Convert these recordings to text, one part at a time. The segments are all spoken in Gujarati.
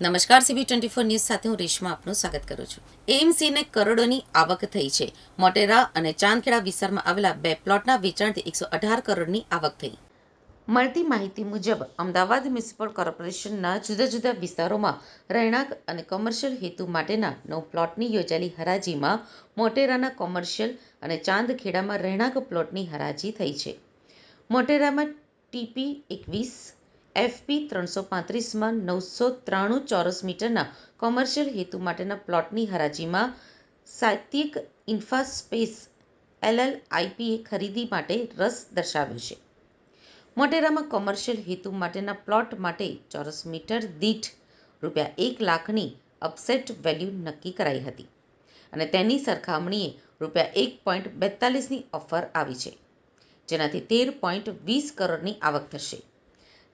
નમસ્કાર સીબી ટ્વેન્ટી ફોર ન્યૂઝ સાથે હું રેશમા આપનું સ્વાગત કરું છું. એએમસીને કરોડોની આવક થઈ છે. મોટેરા અને ચાંદખેડા વિસ્તારમાં આવેલા બે પ્લોટના વેચાણથી એકસો અઢાર કરોડની આવક થઈ. મળતી માહિતી મુજબ, અમદાવાદ મ્યુનિસિપલ કોર્પોરેશનના જુદા જુદા વિસ્તારોમાં રહેણાંક અને કોમર્શિયલ હેતુ માટેના નવ પ્લોટની યોજાયેલી હરાજીમાં મોટેરાના કોમર્શિયલ અને ચાંદખેડામાં રહેણાંક પ્લોટની હરાજી થઈ છે. મોટેરામાં ટીપી એકવીસ એફપી ત્રણસો પાંત્રીસમાં નવસો ત્રાણું ચોરસ મીટરના કોમર્શિયલ હેતુ માટેના પ્લોટની હરાજીમાં સાત્વિક ઇન્ફ્રાસ્પેસ એલએલઆઈપીએ ખરીદી માટે રસ દર્શાવ્યો છે. મોટેરામાં કોમર્શિયલ હેતુ માટેના પ્લોટ માટે ચોરસ મીટર દીઠ રૂપિયા એક લાખની અપસેટ વેલ્યુ નક્કી કરાઈ હતી અને તેની સરખામણીએ રૂપિયા એક પોઈન્ટ બેતાલીસની ઓફર આવી છે, જેનાથી તેર પોઈન્ટ વીસ કરોડની આવક થશે.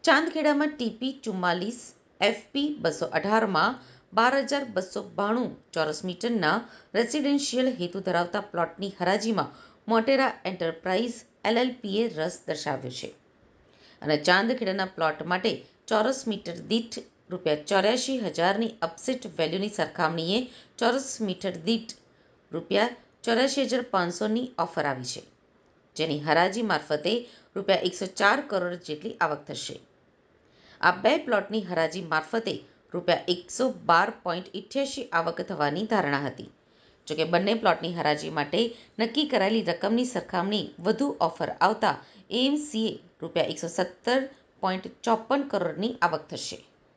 ચાંદખેડામાં ટીપી ચુમ્માલીસ, એફપી બસો અઢારમાં બાર હજાર બસો બાણું ચોરસ મીટરના રેસિડેન્શિયલ હેતુ ધરાવતા પ્લોટની હરાજીમાં મોટેરા એન્ટરપ્રાઇઝ એલએલપીએ રસ દર્શાવ્યો છે. અને ચાંદખેડાના પ્લોટ માટે ચોરસ મીટર દીઠ રૂપિયા ચોર્યાસી હજારની અપસેટ વેલ્યુની સરખામણીએ ચોરસ મીટર દીઠ રૂપિયા ચોર્યાસી હજાર પાંચસોની ઓફર આવી છે. જેની હરાજી મારફતે રૂપિયા એકસો ચાર કરોડ જેટલી આવક થશે. આ બે પ્લોટની હરાજી મારફતે રૂપિયા એકસો બાર પોઈન્ટ ઇઠ્યાસી આવક થવાની ધારણા હતી. જોકે બંને પ્લોટની હરાજી માટે નક્કી કરાયેલી રકમની સરખામણી વધુ ઓફર આવતા એએમસીએ રૂપિયા એકસો સત્તર પોઈન્ટ ચોપન કરોડની આવક થશે.